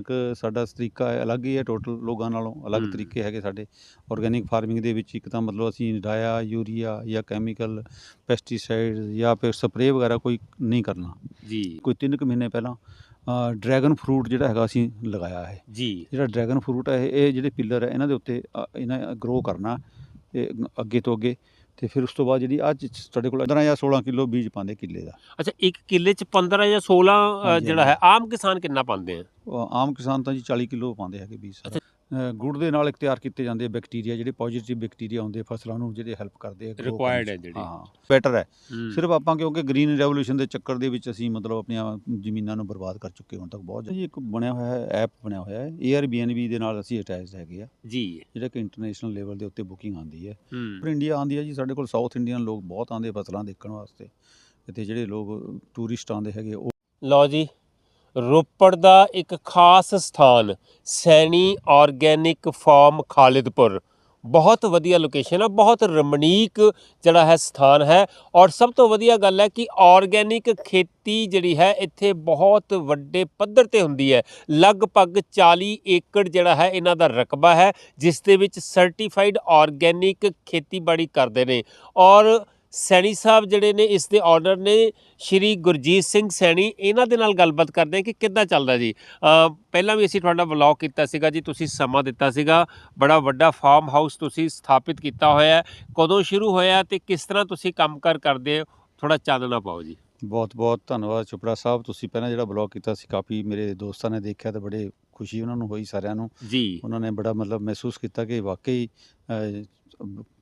ਇੱਕ ਸਾਡਾ ਤਰੀਕਾ ਹੈ ਅਲੱਗ ਹੀ ਹੈ ਟੋਟਲ ਲੋਕਾਂ ਨਾਲੋਂ ਅਲੱਗ ਹੂੰ। ਤਰੀਕੇ ਹੈਗੇ ਸਾਡੇ। ਆਰਗੇਨਿਕ ਫਾਰਮਿੰਗ ਦੇ ਵਿੱਚ ਇੱਕ ਤਾਂ ਮਤਲਬ ਅਸੀਂ ਡਾਇਆ ਯੂਰੀਆ ਜਾਂ ਕੈਮੀਕਲ ਪੈਸਟੀਸਾਈਡ ਜਾਂ ਫਿਰ ਸਪਰੇਅ ਵਗੈਰਾ ਕੋਈ ਨਹੀਂ ਕਰਨਾ। ਜੀ। ਕੋਈ 3 ਕੁ ਮਹੀਨੇ ਪਹਿਲਾਂ ਡਰੈਗਨ ਫਰੂਟ ਜਿਹੜਾ ਹੈਗਾ ਅਸੀਂ ਲਗਾਇਆ ਹੈ ਜੀ। ਜਿਹੜਾ ਡਰੈਗਨ ਫਰੂਟ ਹੈ ਇਹ- ਇਹ ਜਿਹੜੇ ਪਿੱਲਰ ਹੈ ਇਹਨਾਂ ਦੇ ਉੱਤੇ ਅ, ਇਹਨਾਂ ਗਰੋ ਕਰਨਾ ਅੱਗੇ ਤੋਂ ਅੱਗੇ। ਤੇ ਫਿਰ ਉਸ ਤੋਂ ਬਾਅਦ ਜਿਹੜੀ ਅੱਜ ਸਾਡੇ ਕੋਲ 15 ਜਾਂ 16 ਕਿਲੋ ਬੀਜ ਪਾਉਂਦੇ ਕਿੱਲੇ ਦਾ। ਅੱਛਾ ਇੱਕ ਕਿੱਲੇ ਚ 15 ਜਾਂ 16 ਅ, ਹਾਂਜੀ, ਜਿਹੜਾ ਹੈ ਆਮ ਕਿਸਾਨ ਕਿੰਨਾ ਪਾਉਂਦੇ ਆ? ਆਮ ਕਿਸਾਨ ਤਾਂ ਜੀ 40 ਕਿਲੋ ਪਾਉਂਦੇ ਹੈਗੇ ਬੀਜ ਸਾਰਾ। ਗੁੜ ਦੇ ਨਾਲ ਇੱਕ ਤਿਆਰ ਕੀਤੇ ਜਾਂਦੇ ਬੈਕਟੀਰੀਆ ਜਿਹੜੇ ਪੋਜ਼ਿਟਿਵ ਬੈਕਟੀਰੀਆ ਹੁੰਦੇ ਫਸਲਾਂ ਨੂੰ ਜਿਹੜੇ ਹੈਲਪ ਕਰਦੇ ਆ grow ਕਰਨ Required ਚ। ਹੈ ਜਿਹੜੀ। ਹਾਂ ਬੈਟਰ ਹੈ। ਸਿਰਫ ਆਪਾਂ ਕਿਉਂਕਿ ਗ੍ਰੀਨ ਰੈਵੋਲੂਸ਼ਨ ਦੇ ਚੱਕਰ ਦੇ ਵਿੱਚ ਅਸੀਂ ਮਤਲਬ ਆਪਣੀਆਂ ਜ਼ਮੀਨਾਂ ਨੂੰ ਬਰਬਾਦ ਕਰ ਚੁੱਕੇ ਹੁਣ ਤੱਕ ਬਹੁਤ ਜ਼ਿਆਦਾ। ਜੀ ਇੱਕ ਬਣਿਆ ਹੋਇਆ ਹੈ ਐਪ ਬਣਿਆ ਹੋਇਆ ਹੈ। Airbnb ਦੇ ਨਾਲ ਅਸੀਂ ਅਟੈਚਡ ਹੈਗੇ ਆ। ਜੀ। ਜਿਹੜਾ ਕਿ ਇੰਟਰਨੈਸ਼ਨਲ ਲੈਵਲ ਦੇ ਉੱਤੇ ਬੁਕਿੰਗ ਆਉਂਦੀ ਹੈ। ਹੂੰ। ਪਰ ਇੰਡੀਆ ਆਉਂਦੀ ਹੈ ਜੀ ਸਾਡੇ ਕੋਲ ਸਾਊਥ ਇੰਡੀਅਨ ਲੋਕ ਬਹੁਤ ਆਉਂਦੇ ਫਸਲਾਂ ਦੇਖਣ ਵਾਸਤੇ। ਇੱਥੇ ਜਿਹੜੇ ਲੋਕ ਟੂਰਿਸਟ ਆਉਂਦੇ ਹੈਗੇ ਉਹ ਲਓ ਜੀ ਰੋਪੜ ਦਾ ਇੱਕ ਖਾਸ ਸਥਾਨ, ਸੈਣੀ ਆਰਗੈਨਿਕ ਫਾਰਮ ਖਾਲਿਦਪੁਰ। ਬਹੁਤ ਵਧੀਆ ਲੋਕੇਸ਼ਨ ਆ, ਬਹੁਤ ਰਮਣੀਕ ਜਿਹੜਾ ਹੈ ਸਥਾਨ ਹੈ ਔਰ ਸਭ ਤੋਂ ਵਧੀਆ ਗੱਲ ਹੈ ਕਿ ਆਰਗੈਨਿਕ ਖੇਤੀ ਜਿਹੜੀ ਹੈ ਇੱਥੇ ਬਹੁਤ ਵੱਡੇ ਪੱਧਰ ਤੇ ਹੁੰਦੀ ਹੈ। ਲਗਭਗ 40 ਏਕੜ ਜਿਹੜਾ ਹੈ ਇਹਨਾਂ ਦਾ ਰਕਬਾ ਹੈ, ਜਿਸ ਦੇ ਵਿੱਚ ਸਰਟੀਫਾਈਡ ਆਰਗੈਨਿਕ ਖੇਤੀਬਾੜੀ ਕਰਦੇ ਨੇ ਔਰ ਸੈਣੀ ਸਾਹਿਬ ਜਿਹੜੇ ਨੇ ਇਸ ਦੇ ਆਰਡਰ ਨੇ ਸ਼੍ਰੀ ਗੁਰਜੀਤ ਸਿੰਘ ਸੈਣੀ ਇਹਨਾਂ ਦੇ ਨਾਲ ਗੱਲਬਾਤ ਕਰਦੇ ਕਿ ਕਿੱਦਾਂ ਚੱਲਦਾ ਜੀ। ਪਹਿਲਾਂ ਵੀ ਅਸੀਂ ਤੁਹਾਡਾ ਵਲੌਗ ਕੀਤਾ ਸੀਗਾ ਜੀ ਤੁਸੀਂ ਸਮਾਂ ਦਿੱਤਾ ਸੀਗਾ। ਬੜਾ ਵੱਡਾ ਫਾਰਮ ਹਾਊਸ ਤੁਸੀਂ ਸਥਾਪਿਤ ਕੀਤਾ ਹੋਇਆ ਕਦੋਂ ਸ਼ੁਰੂ ਹੋਇਆ ਤੇ ਕਿਸ ਤਰ੍ਹਾਂ ਤੁਸੀਂ ਕੰਮਕਾਰ ਕਰਦੇ ਹੋ? ਥੋੜਾ ਚਾਨਣਾ ਪਾਓ ਜੀ। ਬਹੁਤ ਬਹੁਤ ਧੰਨਵਾਦ ਚੋਪੜਾ ਸਾਹਿਬ। ਤੁਸੀਂ ਪਹਿਲਾਂ ਜਿਹੜਾ ਬਲੌਗ ਕੀਤਾ ਸੀ ਕਾਫੀ ਮੇਰੇ ਦੋਸਤਾਂ ਨੇ ਦੇਖਿਆ ਤੇ ਬੜੇ ਖੁਸ਼ੀ ਉਹਨਾਂ ਨੂੰ ਹੋਈ ਸਾਰਿਆਂ ਨੂੰ। ਜੀ। ਉਹਨਾਂ ਨੇ ਬੜਾ ਮਤਲਬ ਮਹਿਸੂਸ ਕੀਤਾ ਕਿ ਵਾਕਈ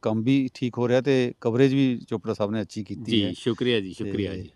ਕੰਮ ਵੀ ਠੀਕ ਹੋ ਰਿਹਾ ਤੇ ਕਵਰੇਜ ਵੀ ਚੋਪੜਾ ਸਾਹਿਬ ਨੇ ਅੱਛੀ ਕੀਤੀ ਹੈ। ਜੀ ਸ਼ੁਕਰੀਆ ਜੀ ਸ਼ੁਕਰੀਆ ਤੇ- ਜੀ।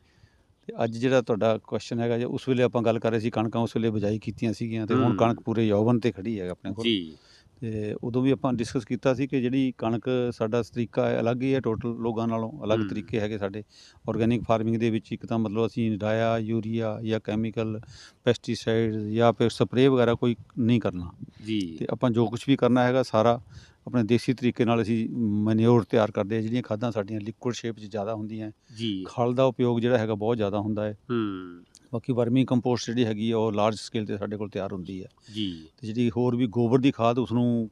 ਤੇ ਅੱਜ ਜਿਹੜਾ ਤੁਹਾਡਾ ਕੁਐਸਚਨ ਹੈਗਾ ਜੀ ਉਸ ਵੇਲੇ ਆਪਾਂ ਗੱਲ ਕਰ ਰਹੇ ਸੀ ਕਣਕਾਂ ਉਸ ਵੇਲੇ ਬਜਾਈ ਕੀਤੀਆਂ ਸੀਗੀਆਂ ਤੇ ਹੁਣ ਹੂੰ। ਕਣਕ ਪੂਰੇ ਯੌਵਨ ਤੇ ਖੜੀ ਹੈ ਆਪਣੇ ਕੋਲ। ਜੀ। ਤੇ ਉਦੋਂ ਵੀ ਆਪਾਂ ਡਿਸਕਸ ਕੀਤਾ ਸੀ ਕਿ ਜਿਹੜੀ ਕਣਕ ਸਾਡਾ ਤਰੀਕਾ ਹੈ ਅਲੱਗ ਹੀ ਹੈ ਟੋਟਲ ਲੋਕਾਂ ਨਾਲੋਂ ਅਲੱਗ ਹੂੰ। ਤਰੀਕੇ ਹੈਗੇ ਸਾਡੇ। ਆਰਗੇਨਿਕ ਫਾਰਮਿੰਗ ਦੇ ਵਿੱਚ ਇੱਕ ਤਾਂ ਮਤਲਬ ਅਸੀਂ ਡਾਇਆ ਯੂਰੀਆ ਜਾਂ ਕੈਮੀਕਲ ਪੈਸਟੀਸਾਈਡ ਜਾਂ ਫਿਰ ਸਪਰੇਅ ਵਗੈਰਾ ਕੋਈ ਨਹੀਂ ਕਰਨਾ। ਜੀ। ਤੇ ਆਪਾਂ ਜੋ ਕੁਝ ਵੀ ਕਰਨਾ ਹੈਗਾ ਸਾਰਾ ਆਪਣੇ ਦੇਸੀ ਤਰੀਕੇ ਨਾਲ ਅਸੀਂ ਮੈਨਿਓਰ ਤਿਆਰ ਕਰਦੇ ਹਾਂ ਜਿਹੜੀਆਂ ਖਾਦਾਂ ਸਾਡੀਆਂ ਲਿਕੁਇਡ ਸ਼ੇਪ 'ਚ ਜ਼ਿਆਦਾ ਹੁੰਦੀਆਂ ਜੀ। ਖਲ ਦਾ ਉਪਯੋਗ ਜਿਹੜਾ ਹੈਗਾ ਬਹੁਤ ਜ਼ਿਆਦਾ ਹੁੰਦਾ ਹੈ। ਹੂੰ। ਬਾਕੀ ਵਰਮੀ ਕੰਪੋਸਟ ਜਿਹੜੀ ਹੈਗੀ ਹੈ ਉਹ ਲਾਰਜ ਸਕੇਲ ਤੇ ਸਾਡੇ ਕੋਲ ਤਿਆਰ ਹੁੰਦੀ ਹੈ। ਜੀ। ਤੇ ਜਿਹੜੀ ਹੋਰ ਵੀ ਗੋਬਰ ਦੀ ਖਾਦ ਉਸ ਨੂੰ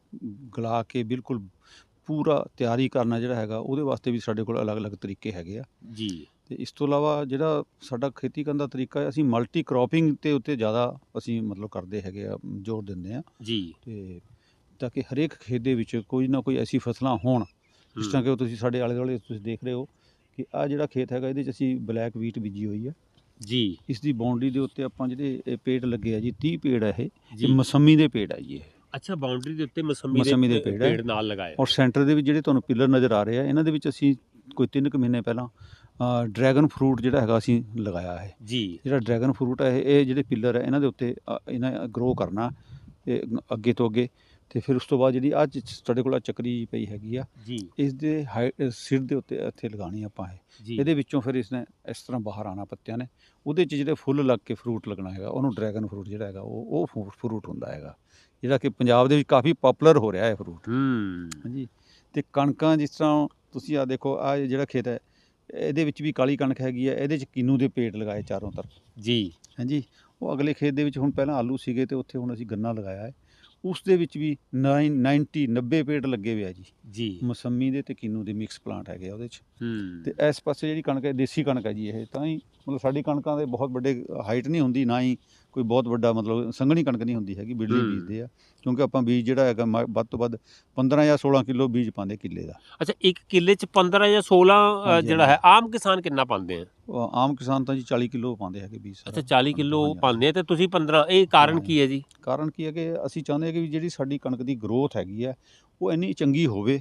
ਗਲਾ ਕੇ ਬਿਲਕੁਲ ਪੂਰਾ ਤਿਆਰੀ ਕਰਨਾ ਜਿਹੜਾ ਹੈਗਾ ਉਹਦੇ ਵਾਸਤੇ ਵੀ ਸਾਡੇ ਕੋਲ ਅਲੱਗ-ਅਲੱਗ ਤਰੀਕੇ ਹੈਗੇ ਆ। ਜੀ। ਤੇ ਇਸ ਤੋਂ ਇਲਾਵਾ ਜਿਹੜਾ ਸਾਡਾ ਖੇਤੀ ਕਰਨ ਦਾ ਤਰੀਕਾ ਹੈ ਅਸੀਂ ਮਲਟੀ ਕ੍ਰੋਪਿੰਗ ਤੇ ਉੱਤੇ ਜ਼ਿਆਦਾ ਅਸੀਂ ਮਤਲਬ ਕਰਦੇ ਹੈਗੇ ਆ ਜ਼ੋਰ ਦਿੰਦੇ ਆ ਜੀ। ਤੇ ਤਾਂ ਕਿ ਹਰੇਕ ਖੇਤ ਦੇ ਵਿੱਚ ਕੋਈ ਨਾ ਕੋਈ ਐਸੀ ਫਸਲਾਂ ਹੋਣ ਜਿਸ ਤਰ੍ਹਾਂ ਕਿ ਉਹ ਤੁਸੀਂ ਸਾਡੇ ਆਲੇ ਦੁਆਲੇ ਤੁਸੀਂ ਦੇਖ ਰਹੇ ਹੋ ਕਿ ਆ ਜਿਹੜਾ ਖੇਤ ਹੈਗਾ ਇਹਦੇ 'ਚ ਅਸੀਂ ਬਲੈਕ ਵੀਟ ਬੀਜੀ ਹੋਈ ਹੈ। ਜੀ। ਇਸ ਦੀ ਬਾਉਂਡਰੀ ਦੇ ਉੱਤੇ ਆਪਾਂ ਜਿਹੜੇ ਇਹ ਪੇੜ ਲੱਗੇ ਆ ਜੀ 30 ਪੇੜ ਆ ਇਹ ਜੀ। ਇਹ ਮਸੰਮੀ ਦੇ ਪੇੜ ਆ ਜੀ ਇਹ। ਅੱਛਾ ਬਾਉਂਡਰੀ ਦੇ ਉੱਤੇ ਮਸੰਮੀ ਦੇ ਪੇੜ ਨਾਲ ਲਗਾਏ ਔਰ ਸੈਂਟਰ ਦੇ ਵਿੱਚ ਜਿਹੜੇ ਤੁਹਾਨੂੰ ਪਿੱਲਰ ਨਜ਼ਰ ਆ ਰਹੇ ਆ ਇਹਨਾਂ ਦੇ ਵਿੱਚ ਅਸੀਂ ਕੋਈ 3 ਕੁ ਮਹੀਨੇ ਪਹਿਲਾਂ ਡਰੈਗਨ ਫਰੂਟ ਜਿਹੜਾ ਹੈਗਾ ਅਸੀਂ ਲਗਾਇਆ ਹੈ। ਜੀ। ਜਿਹੜਾ ਡਰੈਗਨ ਫਰੂਟ ਹੈ ਇਹ ਜਿਹੜੇ ਪਿੱਲਰ ਹੈ ਇਹਨਾਂ ਦੇ ਉੱਤੇ ਇਹਨਾਂ ਗਰੋ ਕਰਨਾ ਅੱਗੇ ਤੋਂ ਅੱਗੇ। ਤੇ ਫਿਰ ਉਸ ਤੋਂ ਬਾਅਦ ਜਿਹੜੀ ਅੱਜ ਸਾਡੇ ਕੋਲ ਆਹ ਚੱਕਰੀ ਪਈ ਹੈਗੀ ਆ ਜੀ। ਇਸ ਦੇ ਸਿਰ ਦੇ ਉੱਤੇ ਇੱਥੇ ਲਗਾਣੀ ਆਪਾਂ ਇਹ। ਜੀ। ਇਹਦੇ ਵਿੱਚੋਂ ਫਿਰ ਇਸਨੇ ਇਸ ਤਰ੍ਹਾਂ ਬਾਹਰ ਆਣਾ ਪੱਤਿਆਂ ਨੇ। ਉਹਦੇ 'ਚ ਜਿਹੜੇ ਫੁੱਲ ਲੱਗ ਕੇ ਫਰੂਟ ਲੱਗਣਾ ਹੈਗਾ ਉਹਨੂੰ ਡਰੈਗਨ ਫਰੂਟ ਜਿਹੜਾ ਹੈਗਾ ਉਹ ਉਹ ਫਰੂਟ ਹੁੰਦਾ ਹੈਗਾ। ਜਿਹੜਾ ਕਿ ਪੰਜਾਬ ਦੇ ਵਿੱਚ ਕਾਫੀ ਪਪੂਲਰ ਹੋ ਰਿਹਾ ਹੈ ਫਰੂਟ। ਹੂੰ। ਹਾਂਜੀ। ਤੇ ਕਣਕਾਂ ਜਿਸ ਤਰ੍ਹਾਂ ਤੁਸੀਂ ਆ ਦੇਖੋ ਆ ਜਿਹੜਾ ਖੇਤ ਹੈ ਇਹਦੇ ਵਿੱਚ ਵੀ ਕਾਲੀ ਕਣਕ ਹੈਗੀ ਹੈ ਇਹਦੇ 'ਚ ਕਿੰਨੂ ਦੇ ਪੇੜ ਲਗਾਏ ਚਾਰੋਂ ਤਰਫ। ਜੀ। ਹਾਂਜੀ। ਉਹ ਅਗਲੇ ਖੇਤ ਦੇ ਵਿੱਚ ਹੁਣ ਪਹਿਲਾਂ ਆਲੂ ਸੀਗੇ ਤੇ ਉੱਥੇ ਹੁਣ ਅਸੀਂ ਗੰਨਾ ਲਗਾਇਆ ਹੈ। ਉਸ ਦੇ ਵਿੱਚ ਵੀ 90 90 ਪੇੜ ਲੱਗੇ ਹੋਏ ਆ ਜੀ। ਜੀ। ਮਸੰਮੀ ਦੇ ਤੇ ਕਿੰਨੂ ਦੇ ਮਿਕਸ ਪਲਾਂਟ ਹੈਗੇ ਆ ਉਹਦੇ 'ਚ। ਹੂੰ। ਤੇ ਇਸ ਪਾਸੇ ਜਿਹੜੀ ਕਣਕ ਹੈ ਦੇਸੀ ਕਣਕ ਹੈ ਜੀ ਇਹ ਤਾਂ ਹੀ ਮਤਲਬ ਸਾਡੀ ਕਣਕਾਂ ਦੇ ਬਹੁਤ ਵੱਡੇ ਹਾਈਟ ਨਹੀਂ ਹੁੰਦੀ ਨਾ ਹੀ ਕੋਈ ਬਹੁਤ ਵੱਡਾ ਮਤਲਬ ਸੰਘਣੀ ਕਣਕ ਨਹੀਂ ਹੁੰਦੀ ਹੈਗੀ ਬਿੜਲੀ। ਬੀਜਦੇ ਆ। ਕਿਉਂਕਿ ਆਪਾਂ ਬੀਜ ਜਿਹੜਾ ਹੈਗਾ ਵੱਧ ਤੋਂ ਵੱਧ 15 ਜਾਂ 16 ਕਿਲੋ ਬੀਜ ਪਾਉਂਦੇ ਕਿੱਲੇ ਦਾ। ਅੱਛਾ ਇੱਕ ਕਿੱਲੇ ਚ 15 ਜਾਂ 16 ਅ, ਹਾਂਜੀ, ਜਿਹੜਾ ਹੈ ਆਮ ਕਿਸਾਨ ਕਿੰਨਾ ਪਾਉਂਦੇ ਆ? ਉਹ ਆਮ ਕਿਸਾਨ ਤਾਂ ਜੀ 40 ਕਿਲੋ ਪਾਉਂਦੇ ਹੈਗੇ ਬੀਜ ਅੱਛਾ 40 ਕਿਲੋ। ਪਾਉਂਦੇ ਆ ਤੇ ਤੁਸੀਂ 15 ਇਹ ਕਾਰਨ। ਕੀ ਹੈ ਜੀ? ਕਾਰਨ ਕੀ ਹੈ ਕਿ ਅਸੀਂ ਚਾਹੁੰਦੇ ਹਾਂ ਕਿ ਵੀ ਜਿਹੜੀ ਸਾਡੀ ਕਣਕ ਦੀ ਗਰੋਥ ਹੈਗੀ ਹੈ ਉਹ ਇੰਨੀ ਚੰਗੀ ਹੋਵੇ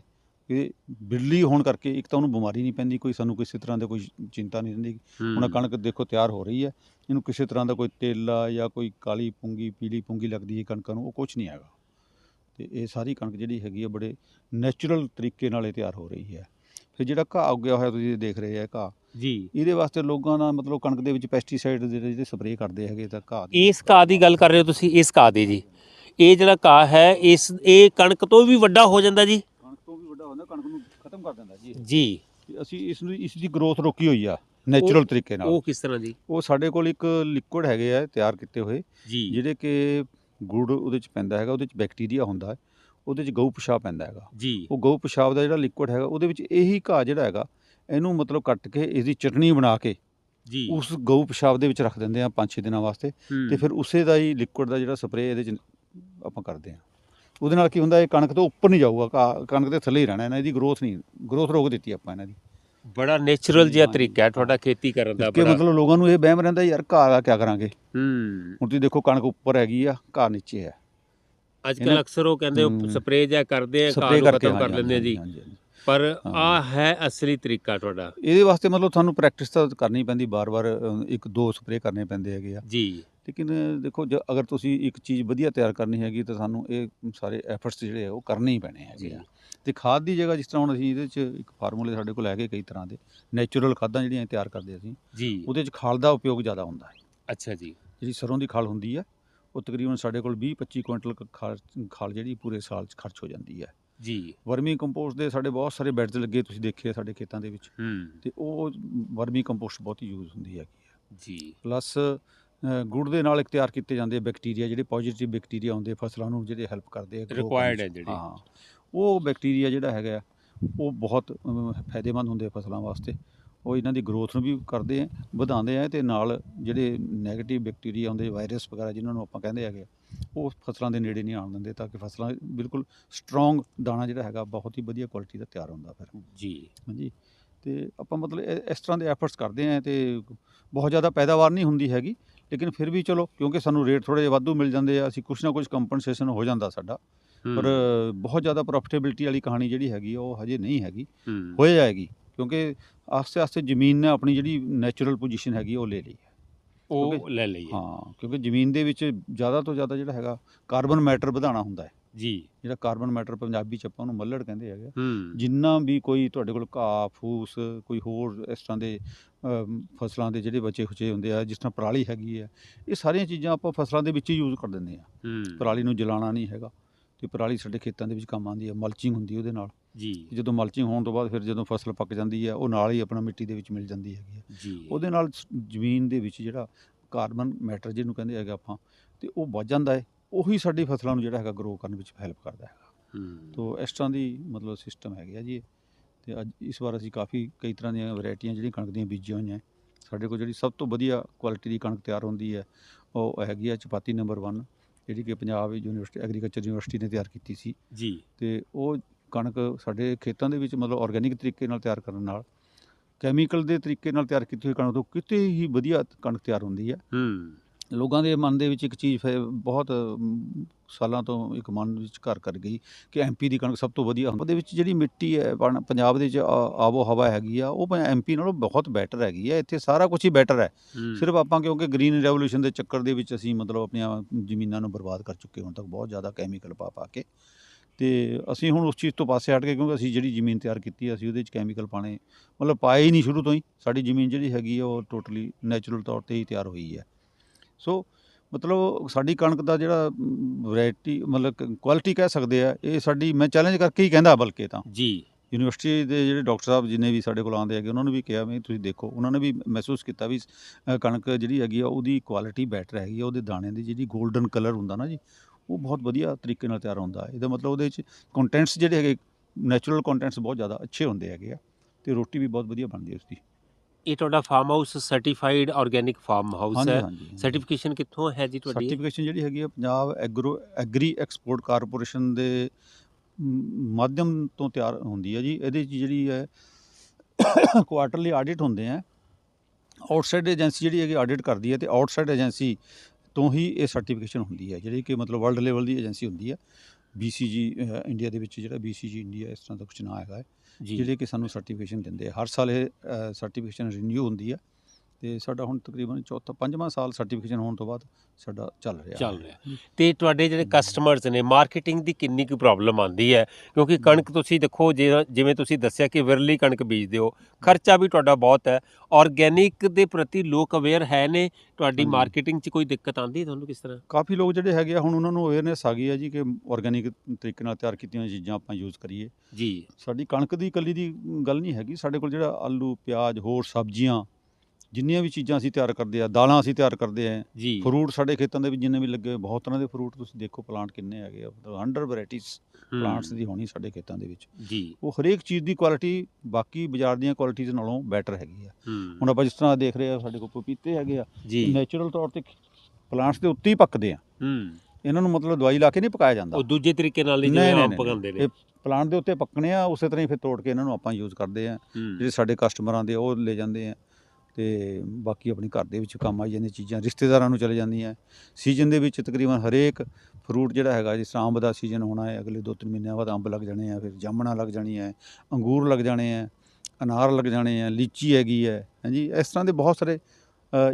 ਕਿ ਬਿਰਲੀ ਹੋਣ ਕਰਕੇ ਇੱਕ ਤਾਂ ਉਹਨੂੰ ਬਿਮਾਰੀ ਨਹੀਂ ਪੈਂਦੀ ਕੋਈ ਸਾਨੂੰ ਕਿਸੇ ਤਰ੍ਹਾਂ ਦਾ ਕੋਈ ਚਿੰਤਾ ਨਹੀਂ ਰਹਿੰਦੀ। ਹੁਣ ਕਣਕ ਦੇਖੋ ਤਿਆਰ ਹੋ ਰਹੀ ਹੈ ਇਹਨੂੰ ਕਿਸੇ ਤਰ੍ਹਾਂ ਦਾ ਕੋਈ ਤੇਲਾ ਜਾਂ ਕੋਈ ਕਾਲੀ ਪੁੰਗੀ ਪੀਲੀ ਪੁੰਗੀ ਲੱਗਦੀ ਹੈ ਕਣਕਾਂ ਨੂੰ ਉਹ ਕੁਝ ਨਹੀਂ ਹੈਗਾ। ਤੇ ਇਹ ਸਾਰੀ ਕਣਕ ਜਿਹੜੀ ਹੈਗੀ ਹੈ ਬੜੇ ਨੈਚੁਰਲ ਤਰੀਕੇ ਨਾਲ ਇਹ ਤਿਆਰ ਹੋ ਰਹੀ ਹੈ। ਫਿਰ ਜਿਹੜਾ ਘਾਹ ਉੱਗਿਆ ਹੋਇਆ ਤੁਸੀਂ ਦੇਖ ਰਹੇ ਆ ਘਾਹ ਜੀ। ਇਹਦੇ ਵਾਸਤੇ ਲੋਕਾਂ ਦਾ ਮਤਲਬ ਕਣਕ ਦੇ ਵਿੱਚ ਪੈਸਟੀਸਾਈਡ ਜਿਹੜੇ ਜਿਹੜੇ ਸਪਰੇਅ ਕਰਦੇ ਹੈਗੇ ਤਾਂ ਘਾਹ ਦੀ ਇਸ ਘਾਹ ਦੀ ਗੱਲ ਕਰ ਰਹੇ ਹੋ ਤੁਸੀਂ ਇਸ ਘਾਹ ਦੀ ਜੀ। ਇਹ ਜਿਹੜਾ ਘਾਹ ਹੈ ਇਸ ਇਹ ਕਣਕ ਤੋਂ ਵੀ ਵੱਡਾ ਹੋ ਜਾਂਦਾ ਜੀ। ਕਣਕ ਤੋਂ ਵੀ ਵੱਡਾ ਹੁੰਦਾ ਕਣਕ ਨੂੰ ਖਤਮ ਕਰ ਦਿੰਦਾ ਜੀ। ਜੀ। ਅਸੀਂ ਇਸ ਨੂੰ ਇਸ ਦੀ ਗਰੋਥ ਰੋਕੀ ਹੋਈ ਆ ਨੈਚੁਰਲ ਤਰੀਕੇ ਨਾਲ। ਉਹ ਕਿਸ ਤਰ੍ਹਾਂ ਜੀ? ਉਹ ਸਾਡੇ ਕੋਲ ਇੱਕ ਲਿਕੁਇਡ ਹੈਗੇ ਆ ਤਿਆਰ ਕੀਤੇ ਹੋਏ। ਜੀ। ਜਿਹੜੇ ਕਿ ਗੁੜ ਉਹਦੇ ਚ ਪੈਂਦਾ ਹੈਗਾ ਉਹਦੇ ਚ ਬੈਕਟੀਰੀਆ ਹੁੰਦਾ ਹੈ। ਉਹਦੇ ਚ ਗਊ ਪਿਸ਼ਾਬ ਪੈਂਦਾ ਹੈਗਾ। ਜੀ। ਉਹ ਗਊ ਪਿਸ਼ਾਬ ਦਾ ਜਿਹੜਾ ਲਿਕੁਇਡ ਹੈਗਾ ਉਹਦੇ ਵਿੱਚ ਇਹੀ ਘਾਹ ਜਿਹੜਾ ਹੈਗਾ ਇਹਨੂੰ ਮਤਲਬ ਕੱਟ ਕੇ ਇਸ ਦੀ ਚਟਨੀ ਬਣਾ ਕੇ ਜੀ। ਉਸ ਗਊ ਪਿਸ਼ਾਬ ਦੇ ਵਿੱਚ ਰੱਖ ਦਿੰਦੇ ਆ 5-6 ਦਿਨਾਂ ਵਾਸਤੇ ਤੇ ਫਿਰ ਉਸੇ ਦਾ ਹੀ ਲਿਕੁਇਡ ਦਾ ਜਿਹੜਾ ਸਪਰੇਅ ਇਹਦੇ ਚ ਆਪਾਂ ਕਰਦੇ ਆ ਉਹਦੇ ਨਾਲ ਕੀ ਹੁੰਦਾ ਇਹ ਕਣਕ ਤੋਂ ਉੱਪਰ ਨਹੀਂ ਜਾਊਗਾ ਕਣਕ ਦੇ ਥੱਲੇ ਹੀ ਰਹਿਣਾ ਇਹਨਾਂ ਦੀ ਗਰੋਥ ਨਹੀਂ ਗਰੋਥ ਰੋਕ ਦਿੱਤੀ ਆਪਾਂ ਇਹਨਾਂ ਦੀ। ਬੜਾ ਨੇਚਰਲ ਜਿਹਾ ਤਰੀਕਾ ਹੈ ਤੁਹਾਡਾ ਖੇਤੀ ਕਰਨ ਦਾ ਕਿ ਮਤਲਬ ਲੋਕਾਂ ਨੂੰ ਇਹ ਵਹਿਮ ਰਹਿੰਦਾ ਯਾਰ ਘਾਹ ਦਾ ਕੀ ਕਰਾਂਗੇ? ਹੂੰ। ਹੁਣ ਤੁਸੀਂ ਦੇਖੋ ਕਣਕ ਉੱਪਰ ਹੈਗੀ ਆ ਘਾਹ ਨੀਚੇ ਹੈ। ਅੱਜ ਕੱਲ ਅਕਸਰ ਉਹ ਕਹਿੰਦੇ। ਸਪਰੇਅ ਜਿਹਾ ਕਰਦੇ ਆ ਨੂੰ ਖਤਮ ਕਰ ਲੈਂਦੇ ਆ ਜੀ। ਪਰ। ਆ ਹੈ ਅਸਲੀ ਤਰੀਕਾ ਤੁਹਾਡਾ। ਇਹਦੇ ਵਾਸਤੇ ਮਤਲਬ ਤੁਹਾਨੂੰ ਪ੍ਰੈਕਟਿਸ ਤਾਂ ਕਰਨੀ ਪੈਂਦੀ ਬਾਰ-ਬਾਰ ਇੱਕ ਦੋ ਸਪਰੇਅ ਕਰਨੇ ਪੈਂਦੇ ਹੈਗੇ ਆ। ਜੀ। ਲੇਕਿਨ ਦੇਖੋ ਜੇ ਅਗਰ ਤੁਸੀਂ ਇੱਕ ਚੀਜ਼ ਵਧੀਆ ਤਿਆਰ ਕਰਨੀ ਹੈਗੀ ਤਾਂ ਸਾਨੂੰ ਇਹ ਸਾਰੇ ਐਫਰਟਸ ਜਿਹੜੇ ਆ ਉਹ ਕਰਨੇ ਹੀ ਪੈਣੇ ਹੈਗੇ ਆ। ਤੇ ਖਾਦ ਦੀ ਜਗ੍ਹਾ ਜਿਸ ਤਰ੍ਹਾਂ ਹੁਣ ਅਸੀਂ ਇਹਦੇ 'ਚ ਇੱਕ ਫਾਰਮੂਲੇ ਸਾਡੇ ਕੋਲ ਹੈਗੇ ਕਈ ਤਰ੍ਹਾਂ ਦੇ। ਨੇਚਰਲ ਖਾਦਾਂ ਜਿਹੜੀਆਂ ਤਿਆਰ ਕਰਦੇ ਅਸੀਂ ਜੀ। ਉਹਦੇ 'ਚ ਖਾਲ ਦਾ ਉਪਯੋਗ ਜ਼ਿਆਦਾ ਹੁੰਦਾ ਹੈ। ਅੱਛਾ ਜੀ। ਜਿਹੜੀ ਸਰੋਂ ਦੀ ਖਾਲ ਹੁੰਦੀ ਹੈ ਉਹ ਤਕਰੀਬਨ ਸਾਡੇ ਕੋਲ 20-25 ਕੁਇੰਟਲ ਖਾਲ ਜਿਹੜੀ ਪੂਰੇ ਸਾਲ 'ਚ ਖਰਚ ਹੋ ਜਾਂਦੀ ਹੈ। ਜੀ। ਵਰਮੀ ਕੰਪੋਸਟ ਦੇ ਸਾਡੇ ਬਹੁਤ ਸਾਰੇ ਬੈਡਸ ਲੱਗੇ ਤੁਸੀਂ ਦੇਖੇ ਆ ਸਾਡੇ ਖੇਤਾਂ ਦੇ ਵਿੱਚ। ਹੂੰ। ਤੇ ਉਹ ਵਰਮੀ ਕੰਪੋਸਟ ਬਹੁਤ ਯੂਜ਼ ਹੁੰਦੀ ਹੈ ਜੀ। ਪਲੱਸ ਗੁੜ ਦੇ ਨਾਲ ਇੱਕ ਤਿਆਰ ਕੀਤੇ ਜਾਂਦੇ ਬੈਕਟੀਰੀਆ ਜਿਹੜੇ ਪੋਜ਼ਿਟਿਵ ਬੈਕਟੀਰੀਆ ਹੁੰਦੇ ਫਸਲਾਂ ਨੂੰ ਜਿਹੜੇ ਹੈਲਪ ਕਰਦੇ ਆ ਚ। ਹੈ ਜਿਹੜੇ। ਹਾਂ ਉਹ ਬੈਕਟੀਰੀਆ ਜਿਹੜਾ ਹੈਗਾ ਆ, ਉਹ ਬਹੁਤ ਫਾਇਦੇਮੰਦ ਹੁੰਦੇ ਆ ਫਸਲਾਂ ਵਾਸਤੇ। ਉਹ ਇਹਨਾਂ ਦੀ ਗਰੋਥ ਨੂੰ ਵੀ ਕਰਦੇ ਆ ਵਧਾਉਂਦੇ ਆ ਤੇ ਨਾਲ ਜਿਹੜੇ 네ਗੇਟਿਵ ਬੈਕਟੀਰੀਆ ਹੁੰਦੇ ਵਾਇਰਸ ਵਗੈਰਾ ਜਿਨ੍ਹਾਂ ਨੂੰ ਆਪਾਂ ਕਹਿੰਦੇ ਹੈਗੇ ਆ, ਉਹ ਫਸਲਾਂ ਦੇ ਨੇੜੇ ਨਹੀਂ ਆਉਣ ਦਿੰਦੇ ਤਾਂ ਕਿ ਫਸਲਾਂ ਬਿਲਕੁਲ ਸਟਰੋਂਗ ਦਾਣਾ ਜਿਹੜਾ ਹੈਗਾ ਬਹੁਤ ਹੀ ਵਧੀਆ ਕੁਆਲਿਟੀ ਦਾ ਤਿਆਰ ਹੁੰਦਾ ਫਿਰ। ਜੀ। ਹਾਂਜੀ। ਤੇ ਆਪਾਂ ਮਤਲਬ ਇਸ ਤਰ੍ਹਾਂ ਦੇ ਐਫਰਟਸ ਕਰਦੇ ਆਂ ਤੇ ਬਹੁਤ ਜ਼ਿਆਦਾ ਪੈਦਾਵਾਰ ਨਹੀਂ ਹੁੰਦੀ ਹੈਗੀ ਲੇਕਿਨ ਫਿਰ ਵੀ ਚਲੋ ਕਿਉਂਕਿ ਸਾਨੂੰ ਰੇਟ ਥੋੜੇ ਜਿਹਾ ਵਾਧੂ ਮਿਲ ਜਾਂਦੇ ਆ ਅਸੀਂ ਕੁਛ ਨਾ ਕੁਛ ਕੰਪਨਸੇਸ਼ਨ ਹੋ ਜਾਂਦਾ ਸਾਡਾ। ਪਰ ਬਹੁਤ ਜ਼ਿਆਦਾ ਪ੍ਰੋਫਿਟੇਬਿਲਟੀ ਵਾਲੀ ਕਹਾਣੀ ਜਿਹੜੀ ਹੈਗੀ ਉਹ ਹਜੇ ਨਹੀਂ ਹੈਗੀ। ਹੂੰ। ਹੋ ਜਾਏਗੀ ਕਿਉਂਕਿ ਆਸਤੇ ਆਸਤੇ ਜ਼ਮੀਨ ਨੇ ਆਪਣੀ ਜਿਹੜੀ ਨੈਚੁਰਲ ਪੋਜੀਸ਼ਨ ਹੈਗੀ ਉਹ ਲੈ ਲਈ। ਉਹ ਕਿਉਂਕਿ- ਲੈ ਲਈਏ। ਹਾਂ ਕਿਉਂਕਿ ਜ਼ਮੀਨ ਦੇ ਵਿੱਚ ਜ਼ਿਆਦਾ ਤੋਂ ਜ਼ਿਆਦਾ ਜਿਹੜਾ ਹੈਗਾ ਕਾਰਬਨ ਮੈਟਰ ਵਧਾਉਣਾ ਹੁੰਦਾ ਹੈ। ਜੀ। ਜਿਹੜਾ ਕਾਰਬਨ ਮੈਟਰ ਪੰਜਾਬੀ ਚ ਆਪਾਂ ਉਹਨੂੰ ਮੱਲੜ ਕਹਿੰਦੇ ਹੈਗੇ ਆ। ਹੂੰ। ਜਿੰਨਾ ਵੀ ਕੋਈ ਤੁਹਾਡੇ ਕੋਲ ਘਾਹ ਫੂਸ ਕੋਈ ਹੋਰ ਇਸ ਤਰ੍ਹਾਂ ਦੇ ਅਮ, ਫਸਲਾਂ ਦੇ ਜਿਹੜੇ ਬਚੇ ਖੁਚੇ ਹੁੰਦੇ ਆ ਜਿਸ ਤਰ੍ਹਾਂ ਪਰਾਲੀ ਹੈਗੀ ਆ ਇਹ ਸਾਰੀਆਂ ਚੀਜ਼ਾਂ ਆਪਾਂ ਫਸਲਾਂ ਦੇ ਵਿੱਚ ਹੀ ਯੂਜ਼ ਕਰ ਦਿੰਦੇ ਆ। ਹੂੰ। ਪਰਾਲੀ ਨੂੰ ਜਲਾਉਣਾ ਨਹੀਂ ਹੈਗਾ। ਤੇ ਪਰਾਲੀ ਸਾਡੇ ਖੇਤਾਂ ਦੇ ਵਿੱਚ ਕੰਮ ਆਉਂਦੀ ਆ ਮਲਚਿੰਗ ਹੁੰਦੀ ਉਹਦੇ ਨਾਲ। ਜੀ। ਜਦੋਂ ਮਲਚਿੰਗ ਹੋਣ ਤੋਂ ਬਾਅਦ ਫਿਰ ਜਦੋਂ ਫਸਲ ਪੱਕ ਜਾਂਦੀ ਆ ਉਹ ਨਾਲ ਹੀ ਆਪਣਾ ਮਿੱਟੀ ਦੇ ਵਿੱਚ ਮਿਲ ਜਾਂਦੀ ਹੈਗੀ ਆ। ਜੀ। ਉਹਦੇ ਨਾਲ ਜ਼ਮੀਨ ਦੇ ਵਿੱਚ ਜਿਹੜਾ ਕਾਰਬਨ ਮੈਟਰ ਜਿਹਨੂੰ ਕਹਿੰਦੇ ਹੈਗੇ ਆਪਾਂ ਤੇ ਉਹ ਵੱਧ ਜਾਂਦਾ ਹੈ ਉਹੀ ਸਾਡੀ ਫਸਲਾਂ ਨੂੰ ਜਿਹੜਾ ਹੈਗਾ ਗਰੋ ਕਰਨ ਵਿੱਚ ਹੈਲਪ ਕਰਦਾ ਹੈ ਹੂੰ। ਤੋ ਇਸ ਤਰ੍ਹਾਂ ਦੀ ਮਤਲਬ ਸਿਸਟਮ ਹੈਗਾ ਜੀ। ਤੇ ਅੱਜ ਇਸ ਵਾਰ ਅਸੀਂ ਕਾਫੀ ਕਈ ਤਰ੍ਹਾਂ ਦੀਆਂ ਵੈਰਾਈਟੀਆਂ ਜਿਹੜੀਆਂ ਕਣਕ ਦੀਆਂ ਬੀਜੀਆਂ ਹੋਈਆਂ। ਹੈ। ਸਾਡੇ ਕੋਲ ਜਿਹੜੀ ਸਭ ਤੋਂ ਵਧੀਆ ਕੁਆਲਿਟੀ ਦੀ ਕਣਕ ਤਿਆਰ ਹੁੰਦੀ ਹੈ ਉਹ ਹੈਗੀ ਆ ਚਪਾਤੀ ਨੰਬਰ 1 ਜਿਹੜੀ ਕਿ ਪੰਜਾਬ ਯੂਨੀਵਰਸਿਟੀ ਐਗਰੀਕਲਚਰ ਯੂਨੀਵਰਸਿਟੀ ਨੇ ਤਿਆਰ ਕੀਤੀ ਸੀ। ਜੀ। ਤੇ ਉਹ ਕਣਕ ਸਾਡੇ ਖੇਤਾਂ ਦੇ ਵਿੱਚ ਮਤਲਬ ਆਰਗੈਨਿਕ ਤਰੀਕੇ ਨਾਲ ਤਿਆਰ ਕਰਨ ਨਾਲ ਕੈਮੀਕਲ ਦੇ ਤਰੀਕੇ ਨਾਲ ਤਿਆਰ ਕੀਤੀ ਹੋਈ ਕਣਕ ਤੋਂ ਕਿਤੇ ਹੀ ਵਧੀਆ ਕਣਕ ਤਿਆਰ ਹੁੰਦੀ ਹੈ। ਹੂੰ। ਲੋਕਾਂ ਦੇ ਮਨ ਦੇ ਵਿੱਚ ਇੱਕ ਚੀਜ਼ ਫਿਰ ਬਹੁਤ ਸਾਲਾਂ ਤੋਂ ਇੱਕ ਮਨ ਵਿੱਚ ਘਰ ਕਰ ਗਈ ਕਿ ਐਮਪੀ ਦੀ ਕਣਕ ਸਭ ਤੋਂ ਵਧੀਆ ਹੁੰਦੀ। ਉਹਦੇ ਵਿੱਚ ਜਿਹੜੀ ਮਿੱਟੀ ਹੈ ਪਣ- ਪੰਜਾਬ ਦੇ ਵਿੱਚ ਆ- ਆਬੋ ਹਵਾ ਹੈਗੀ ਆ ਉਹ ਐਮਪੀ ਨਾਲੋਂ ਬਹੁਤ ਬੈਟਰ ਹੈਗੀ ਹੈ ਇੱਥੇ ਸਾਰਾ ਕੁਝ ਹੀ ਬੈਟਰ ਹੈ। ਹੂੰ। ਸਿਰਫ ਆਪਾਂ ਕਿਉਂਕਿ ਗ੍ਰੀਨ ਰੈਵੋਲੂਸ਼ਨ ਦੇ ਚੱਕਰ ਦੇ ਵਿੱਚ ਅਸੀਂ ਮਤਲਬ ਆਪਣੀਆਂ ਜ਼ਮੀਨਾਂ ਨੂੰ ਬਰਬਾਦ ਕਰ ਚੁੱਕੇ ਹੁਣ ਤੱਕ ਬਹੁਤ ਜ਼ਿਆਦਾ ਕੈਮੀਕਲ ਪਾ ਪਾ ਕੇ। ਤੇ ਅਸੀਂ ਹੁਣ ਉਸ ਚੀਜ਼ ਤੋਂ ਪਾਸੇ ਹਟ ਕੇ ਕਿਉਂਕਿ ਅਸੀਂ ਜਿਹੜੀ ਜ਼ਮੀਨ ਤਿਆਰ ਕੀਤੀ ਹੈ ਅਸੀਂ ਉਹਦੇ ਵਿੱਚ ਕੈਮੀਕਲ ਪਾਣੇ ਮਤਲਬ ਪਾਏ ਹੀ ਨਹੀਂ ਸ਼ੁਰੂ ਤੋਂ ਹੀ। ਸਾਡੀ ਜ਼ਮੀਨ ਜਿਹੜੀ ਹੈਗੀ ਆ ਉਹ ਟੋਟਲੀ ਨੈਚੁਰਲ ਤੌਰ ਤੇ ਹੀ ਤਿਆਰ ਹੋਈ ਹੈ ਸੋ ਮਤਲਬ ਸਾਡੀ ਕਣਕ ਦਾ ਜਿਹੜਾ ਵੈਰਾਈਟੀ ਮਤਲਬ ਕੁਆਲਿਟੀ ਕਹਿ ਸਕਦੇ ਆ ਇਹ ਸਾਡੀ ਮੈਂ ਚੈਲੰਜ ਕਰਕੇ ਹੀ ਕਹਿੰਦਾ ਬਲਕਿ ਤਾਂ। ਜੀ। ਯੂਨੀਵਰਸਿਟੀ ਦੇ ਜਿਹੜੇ ਡਾਕਟਰ ਸਾਹਿਬ ਜਿੰਨੇ ਵੀ ਸਾਡੇ ਕੋਲ ਆਉਂਦੇ ਹੈਗੇ ਉਹਨਾਂ ਨੂੰ ਵੀ ਕਿਹਾ ਵੀ ਤੁਸੀਂ ਦੇਖੋ ਉਹਨਾਂ ਨੇ ਵੀ ਮਹਿਸੂਸ ਕੀਤਾ ਵੀ ਕਣਕ ਜਿਹੜੀ ਹੈਗੀ ਆ ਉਹਦੀ ਕੁਆਲਿਟੀ ਬੈਟਰ ਹੈਗੀ ਆ ਉਹਦੇ ਦਾਣੇ ਦੀ ਜਿਹੜੀ 골ਡਨ ਕਲਰ ਹੁੰਦਾ ਨਾ ਜੀ ਉਹ ਬਹੁਤ ਵਧੀਆ ਤਰੀਕੇ ਨਾਲ ਤਿਆਰ ਹੁੰਦਾ। ਇਹਦਾ ਮਤਲਬ ਉਹਦੇ ਵਿੱਚ ਕੰਟੈਂਟਸ ਜਿਹੜੇ ਹੈਗੇ ਨੈਚੁਰਲ ਕੰਟੈਂਟਸ ਬਹੁਤ ਜ਼ਿਆਦਾ ਅੱਛੇ ਹੁੰਦੇ ਹੈਗੇ ਆ ਤੇ ਰੋਟੀ ਵੀ ਬਹੁਤ ਵਧੀਆ ਬਣਦੀ ਹੈ ਉਸਦੀ। ਇਹ ਤੁਹਾਡਾ farm house certified organic farm house ਹਾਂਜੀ ਹੈ। ਹਾਂਜੀ ਸਰਟੀਫਿਕੇਸ਼ਨ ਕਿੱਥੋਂ ਹੈ ਜੀ ਤੁਹਾਡੀ? ਸਰਟੀਫਿਕੇਸ਼ਨ ਜਿਹੜੀ ਹੈਗੀ ਆ Punjab agro agri export corporation ਦੇ ਮ, ਮਾਧਿਅਮ ਤੋਂ ਤਿਆਰ ਹੁੰਦੀ ਹੈ ਜੀ। ਇਹਦੇ 'ਚ ਜਿਹੜੀ ਹੈ ਕੁਆਟਰਲੀ ਆਡਿਟ ਹੁੰਦੇ ਆ। ਆਊਟਸਾਈਡ ਏਜੰਸੀ ਜਿਹੜੀ ਹੈਗੀ ਆਡਿਟ ਕਰਦੀ ਹੈ ਤੇ ਆਊਟਸਾਈਡ ਏਜੰਸੀ ਤੋਂ ਹੀ ਇਹ ਸਰਟੀਫਿਕੇਸ਼ਨ ਹੁੰਦੀ ਹੈ ਜਿਹੜੀ ਕਿ ਮਤਲਬ ਵਰਲਡ ਲੈਵਲ ਦੀ ਏਜੰਸੀ ਹੁੰਦੀ ਹੈ BCG ਅ, ਇੰਡੀਆ ਦੇ ਵਿੱਚ ਜਿਹੜਾ BCG ਇੰਡੀਆ ਇਸ ਤਰ੍ਹਾਂ ਦਾ ਕੁਝ ਨਾਂ ਹੈਗਾ ਹੈ। ਜਿਹੜੇ ਕਿ ਸਾਨੂੰ ਸਰਟੀਫਿਕੇਸ਼ਨ ਦਿੰਦੇ ਆ। ਹਰ ਸਾਲ ਇਹ ਸਰਟੀਫਿਕੇਸ਼ਨ ਰੀਨਿਊ ਹੁੰਦੀ ਹੈ ਤੇ ਸਾਡਾ ਹੁਣ ਤਕਰੀਬਨ ਚੌਥਾ ਪੰਜਵਾਂ ਸਾਲ ਸਰਟੀਫਿਕੇਸ਼ਨ ਹੋਣ ਤੋਂ ਬਾਅਦ ਸਾਡਾ ਚੱਲ ਰਿਹਾ ਚੱਲ। ਰਿਹਾ। ਤੇ ਤੁਹਾਡੇ ਜਿਹੜੇ ਕਸਟਮਰਸ ਨੇ ਮਾਰਕੀਟਿੰਗ ਦੀ ਕਿੰਨੀ ਕੁ ਪ੍ਰੋਬਲਮ ਆਉਂਦੀ ਹੈ? ਕਿਉਂਕਿ ਕਣਕ ਤੁਸੀਂ ਦੇਖੋ ਜਿਵੇਂ ਤੁਸੀਂ ਦੱਸਿਆ ਕਿ ਵਿਰਲੀ ਕਣਕ ਬੀਜਦੇ ਹੋ ਖਰਚਾ ਵੀ ਤੁਹਾਡਾ ਬਹੁਤ ਹੈ। ਆਰਗੈਨਿਕ ਦੇ ਪ੍ਰਤੀ ਲੋਕ ਅਵੇਅਰ ਹੈ ਨੇ? ਤੁਹਾਡੀ। ਮਾਰਕੀਟਿੰਗ 'ਚ ਕੋਈ ਦਿੱਕਤ ਆਉਂਦੀ ਹੈ ਤੁਹਾਨੂੰ ਕਿਸ ਤਰ੍ਹਾਂ? ਕਾਫੀ ਲੋਕ ਜਿਹੜੇ ਹੈਗੇ ਆ ਹੁਣ ਉਹਨਾਂ ਨੂੰ ਅਵੇਅਰਨੈਸ ਆ ਗਈ ਹੈ ਜੀ ਕਿ ਆਰਗੈਨਿਕ ਤਰੀਕੇ ਨਾਲ ਤਿਆਰ ਕੀਤੀਆਂ ਚੀਜ਼ਾਂ ਆਪਾਂ ਯੂਜ਼ ਕਰੀਏ। ਜੀ। ਸਾਡੀ ਕਣਕ ਦੀ ਇਕੱਲੀ ਦੀ ਗੱਲ ਨਹੀਂ ਹੈਗੀ। ਸਾਡੇ ਕੋਲ ਜਿਹੜਾ ਆਲੂ ਪਿਆਜ਼ ਹੋਰ ਸਬਜ਼ੀਆਂ ਜਿੰਨੀਆਂ ਵੀ ਚੀਜ਼ਾਂ ਅਸੀਂ ਤਿਆਰ ਕਰਦੇ ਆ ਦਾਲਾਂ ਅਸੀਂ ਤਿਆਰ ਕਰਦੇ ਆ ਜੀ। ਫਰੂਟ ਸਾਡੇ ਖੇਤਾਂ ਦੇ ਵਿੱਚ ਜਿੰਨੇ ਵੀ ਲੱਗੇ ਹੋਏ, ਬਹੁਤ ਤਰ੍ਹਾਂ ਦੇ ਫਰੂਟ ਤੁਸੀਂ ਦੇਖੋ ਪਲਾਂਟ ਕਿੰਨੇ ਹੈਗੇ ਆ 100 ਵੈਰਾਈਟੀਜ਼ ਹੂੰ, ਪਲਾਂਟਸ ਦੀ ਹੋਣੀ ਸਾਡੇ ਖੇਤਾਂ ਦੇ ਵਿੱਚ। ਜੀ। ਉਹ ਹਰੇਕ ਚੀਜ਼ ਦੀ ਕੁਆਲਿਟੀ ਬਾਕੀ ਬਾਜ਼ਾਰ ਦੀਆਂ ਕੁਆਲਿਟੀਜ਼ ਨਾਲੋਂ ਬੈਟਰ ਹੈਗੀ ਆ। ਹੂੰ। ਹੁਣ ਆਪਾਂ ਜਿਸ ਤਰ੍ਹਾਂ ਦੇਖ ਰਹੇ ਆ ਸਾਡੇ ਕੋਲ ਪਪੀਤੇ ਹੈਗੇ ਆ ਜੀ। ਨੇਚਰਲ ਤੌਰ ਤੇ ਪਲਾਂਟਸ ਦੇ ਉੱਤੇ ਹੀ ਪੱਕਦੇ ਆ। ਹੂੰ। ਇਹਨਾਂ ਨੂੰ ਮਤਲਬ ਦਵਾਈ ਲਾ ਕੇ ਨਹੀਂ ਪਕਾਇਆ ਜਾਂਦਾ। ਉਹ ਦੂਜੇ ਤਰੀਕੇ ਨਾਲ ਨਹੀਂ ਜਿਵੇਂ ਆਮ ਪਕਾਉਂਦੇ ਨੇ। ਇਹ ਪਲਾਂਟ ਦੇ ਉੱਤੇ ਪੱਕਣੇ ਆ ਉਸੇ ਤਰ੍ਹਾਂ ਹੀ ਫਿਰ ਤੋੜ ਕੇ ਇਹਨਾਂ ਨੂੰ ਆਪਾਂ ਯੂਜ਼ ਕਰਦੇ ਆ। ਹੂੰ। ਜਿਹੜੇ ਸਾਡੇ ਕਸਟਮਰਾਂ ਦੇ ਉਹ ਲੈ ਜਾਂਦੇ ਆ। ਤੇ ਬਾਕੀ ਆਪਣੀ ਘਰ ਦੇ ਵਿੱਚ ਕੰਮ ਆਈ ਜਾਂਦੀਆਂ ਚੀਜ਼ਾਂ ਰਿਸ਼ਤੇਦਾਰਾਂ ਨੂੰ ਚਲੇ ਜਾਂਦੀਆਂ। ਸੀਜ਼ਨ ਦੇ ਵਿੱਚ ਤਕਰੀਬਨ ਹਰੇਕ ਫਰੂਟ ਜਿਹੜਾ ਹੈਗਾ ਜਿਸ ਤਰ੍ਹਾਂ ਅੰਬ ਦਾ ਸੀਜ਼ਨ ਹੋਣਾ ਹੈ ਅਗਲੇ 2-3 ਮਹੀਨਿਆਂ ਬਾਅਦ ਅੰਬ ਲੱਗ ਜਾਣੇ ਆ ਫਿਰ ਜਾਮਣਾ ਲੱਗ ਜਾਣੀ ਹੈ ਅੰਗੂਰ ਲੱਗ ਜਾਣੇ ਆ ਅਨਾਰ ਲੱਗ ਜਾਣੇ ਆ ਲੀਚੀ ਹੈਗੀ ਹੈ ਹਾਂਜੀ। ਇਸ ਤਰ੍ਹਾਂ ਦੇ ਬਹੁਤ ਸਾਰੇ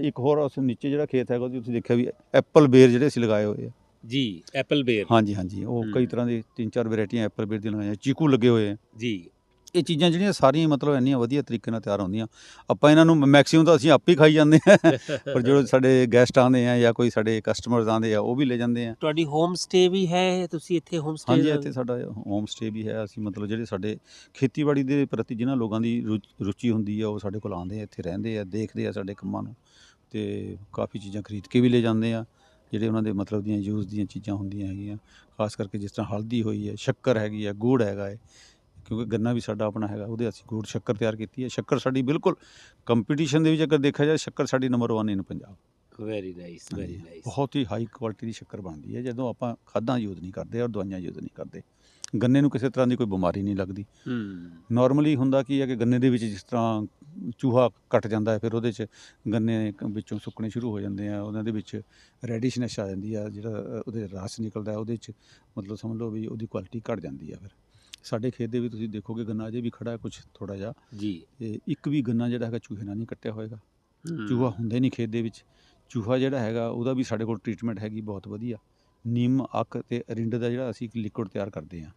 ਇੱਕ ਹੋਰ ਉਸ ਨੀਚੇ ਜਿਹੜਾ ਖੇਤ ਹੈਗਾ ਉਹਦੇ ਤੁਸੀਂ ਦੇਖਿਆ ਵੀ ਐਪਲ ਬੇਰ ਜਿਹੜੇ ਅਸੀਂ ਲਗਾਏ ਹੋਏ ਆ। ਜੀ ਐਪਲ ਬੇਰ ਹਾਂਜੀ ਹਾਂਜੀ। ਉਹ ਕਈ। ਤਰ੍ਹਾਂ ਦੀ ਤਿੰਨ ਚਾਰ ਵੈਰਾਈਟੀਆਂ ਐਪਲ ਬੇਰ ਦੀਆਂ ਲਗਾਈਆਂ ਚੀਕੂ ਲੱਗੇ ਹੋਏ ਆ। ਜੀ। ਇਹ ਚੀਜ਼ਾਂ ਜਿਹੜੀਆਂ ਸਾਰੀਆਂ ਮਤਲਬ ਇੰਨੀਆਂ ਵਧੀਆ ਤਰੀਕੇ ਨਾਲ ਤਿਆਰ ਹੁੰਦੀਆਂ। ਆਪਾਂ ਇਹਨਾਂ ਨੂੰ ਮੈਕਸਿਮਮ ਤਾਂ ਅਸੀਂ ਆਪ ਹੀ ਖਾਈ ਜਾਂਦੇ ਹਾਂ। ਪਰ ਜਦੋਂ ਸਾਡੇ ਗੈਸਟ ਆਉਂਦੇ ਆ ਜਾਂ ਕੋਈ ਸਾਡੇ ਕਸਟਮਰਸ ਆਉਂਦੇ ਆ ਉਹ ਵੀ ਲੈ ਜਾਂਦੇ ਆ। ਤੁਹਾਡੀ ਹੋਮ ਸਟੇ ਵੀ ਹੈ ਤੁਸੀਂ ਇੱਥੇ ਹੋਮ ਸਟੇ ਹਾਂਜੀ ਇੱਥੇ ਸਾਡਾ ਹੋਮ ਸਟੇ ਵੀ ਹੈ। ਅਸੀਂ ਮਤਲਬ ਜਿਹੜੇ ਸਾਡੇ ਖੇਤੀਬਾੜੀ ਦੇ ਪ੍ਰਤੀ ਜਿਨ੍ਹਾਂ ਲੋਕਾਂ ਦੀ ਰੁਚੀ ਹੁੰਦੀ ਆ ਉਹ ਸਾਡੇ ਕੋਲ ਆਉਂਦੇ ਆ ਇੱਥੇ ਰਹਿੰਦੇ ਆ ਦੇਖਦੇ ਆ ਸਾਡੇ ਕੰਮਾਂ ਨੂੰ। ਤੇ ਕਾਫੀ ਚੀਜ਼ਾਂ ਖਰੀਦ ਕੇ ਵੀ ਲੈ ਜਾਂਦੇ ਆ। ਜਿਹੜੇ ਉਹਨਾਂ ਦੇ ਮਤਲਬ ਦੀਆਂ ਯੂਜ਼ ਦੀਆਂ ਚੀਜ਼ਾਂ ਹੁੰਦੀਆਂ ਹੈਗੀਆਂ। ਖਾਸ ਕਰਕੇ ਜਿਸ ਤਰ੍ਹਾਂ ਹਲਦੀ ਹੋਈ ਹੈ ਸ਼ੱਕਰ ਹੈਗੀ ਹੈ ਗੁੜ ਹੈਗਾ ਹੈ। ਕਿਉਂਕਿ ਗੰਨਾ ਵੀ ਸਾਡਾ ਆਪਣਾ ਹੈਗਾ ਉਹਦੇ ਅਸੀਂ ਗੁੜ ਸ਼ੱਕਰ ਤਿਆਰ ਕੀਤੀ ਹੈ। ਸ਼ੱਕਰ ਸਾਡੀ ਬਿਲਕੁਲ ਕੰਪੀਟੀਸ਼ਨ ਦੇ ਵਿੱਚ ਅਗਰ ਦੇਖਿਆ ਜਾਏ ਸ਼ੱਕਰ ਸਾਡੀ number 1 in Punjab. Very nice very nice ਬਹੁਤ ਹੀ ਹਾਈ ਕੁਆਲਿਟੀ ਦੀ ਸ਼ੱਕਰ ਬਣਦੀ ਹੈ। ਜਦੋਂ ਆਪਾਂ ਖਾਦਾਂ ਯੂਜ਼ ਨਹੀਂ ਕਰਦੇ ਔਰ ਦਵਾਈਆਂ ਯੂਜ਼ ਨਹੀਂ ਕਰਦੇ ਗੰਨੇ ਨੂੰ ਕਿਸੇ ਤਰ੍ਹਾਂ ਦੀ ਕੋਈ ਬਿਮਾਰੀ ਨਹੀਂ ਲੱਗਦੀ। ਹੂੰ। ਨਾਰਮਲੀ ਹੁੰਦਾ ਕੀ ਹੈ ਕਿ ਗੰਨੇ ਦੇ ਵਿੱਚ ਜਿਸ ਤਰ੍ਹਾਂ ਚੂਹਾ ਕੱਟ ਜਾਂਦਾ ਹੈ ਫਿਰ ਉਹਦੇ 'ਚ ਗੰਨੇ ਵਿੱਚੋਂ ਸੁੱਕਣੇ ਸ਼ੁਰੂ ਹੋ ਜਾਂਦੇ ਆ ਉਹਨਾਂ ਦੇ ਵਿੱਚ ਰੈਡਿਸ਼ਨੈਸ ਆ ਜਾਂਦੀ ਆ ਜਿਹੜਾ ਉਹਦੇ ਰਸ ਨਿਕਲਦਾ ਉਹਦੇ 'ਚ ਮਤਲਬ ਸਮਝ ਲਓ ਵੀ ਉਹਦੀ ਕੁਆਲਿਟੀ ਘਟ ਜਾਂਦੀ ਆ ਫਿਰ। ਸਾਡੇ ਖੇਤ ਦੇ ਵੀ ਤੁਸੀਂ ਦੇਖੋਗੇ ਗੰਨਾ ਅਜੇ ਵੀ ਖੜਾ ਹੈ ਕੁਝ ਥੋੜਾ ਜਿਹਾ। ਜੀ। ਤੇ ਇੱਕ ਵੀ ਗੰਨਾ ਜਿਹੜਾ ਹੈਗਾ ਚੂਹੇ ਨਾਲ ਨਹੀਂ ਕੱਟਿਆ ਹੋਏਗਾ। ਚੂਹਾ ਹੁੰਦਾ ਹੀ ਨਹੀਂ ਖੇਤ ਦੇ ਵਿੱਚ। ਚੂਹਾ ਜਿਹੜਾ ਹੈਗਾ ਉਹਦਾ ਵੀ ਸਾਡੇ ਕੋਲ ਟ੍ਰੀਟਮੈਂਟ ਹੈਗੀ ਬਹੁਤ ਵਧੀਆ। ਨਿੰਮ ਅੱਕ ਤੇ ਅਰਿੰਡ ਦਾ ਜਿਹੜਾ ਅਸੀਂ ਇੱਕ ਲਿਕੁਇਡ ਤਿਆਰ ਕਰਦੇ ਹਾਂ।